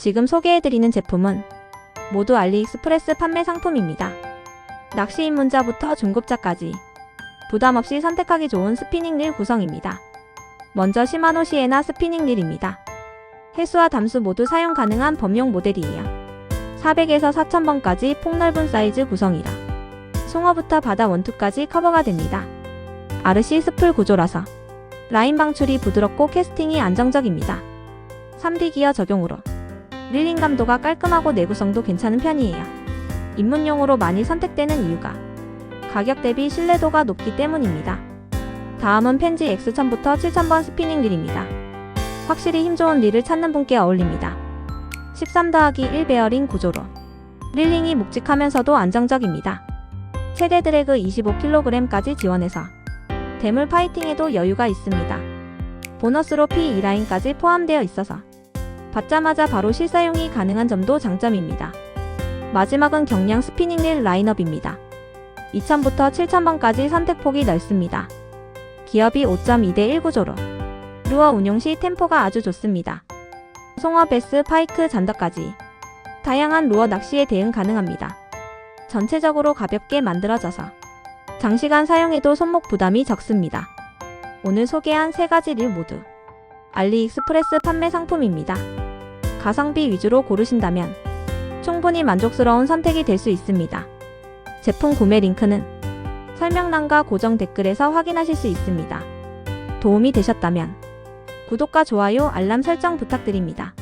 지금 소개해드리는 제품은 모두 알리익스프레스 판매 상품입니다. 낚시 입문자부터 중급자까지 부담 없이 선택하기 좋은 스피닝 릴 구성입니다. 먼저 시마노 시에나 스피닝 릴입니다. 해수와 담수 모두 사용 가능한 범용 모델이에요. 400에서 4000번까지 폭넓은 사이즈 구성이라 송어부터 바다 원투까지 커버가 됩니다. 아르시 스풀 구조라서 라인 방출이 부드럽고 캐스팅이 안정적입니다. 3D 기어 적용으로 릴링 감도가 깔끔하고 내구성도 괜찮은 편이에요. 입문용으로 많이 선택되는 이유가 가격 대비 신뢰도가 높기 때문입니다. 다음은 펜지 X1000부터 7000번 스피닝 릴입니다. 확실히 힘 좋은 릴을 찾는 분께 어울립니다. 13 더하기 1 베어링 구조로 릴링이 묵직하면서도 안정적입니다. 최대 드래그 25kg까지 지원해서 대물 파이팅에도 여유가 있습니다. 보너스로 P2라인까지 포함되어 있어서 받자마자 바로 실사용이 가능한 점도 장점입니다. 마지막은 경량 스피닝 릴 라인업입니다. 2000부터 7000번까지 선택폭이 넓습니다. 기업이 5.2대 1 구조로 루어 운용 시 템포가 아주 좋습니다. 송어, 베스, 파이크, 잔더까지 다양한 루어 낚시에 대응 가능합니다. 전체적으로 가볍게 만들어져서 장시간 사용해도 손목 부담이 적습니다. 오늘 소개한 세 가지 릴 모두 알리익스프레스 판매 상품입니다. 가성비 위주로 고르신다면 충분히 만족스러운 선택이 될 수 있습니다. 제품 구매 링크는 설명란과 고정 댓글에서 확인하실 수 있습니다. 도움이 되셨다면 구독과 좋아요, 알람 설정 부탁드립니다.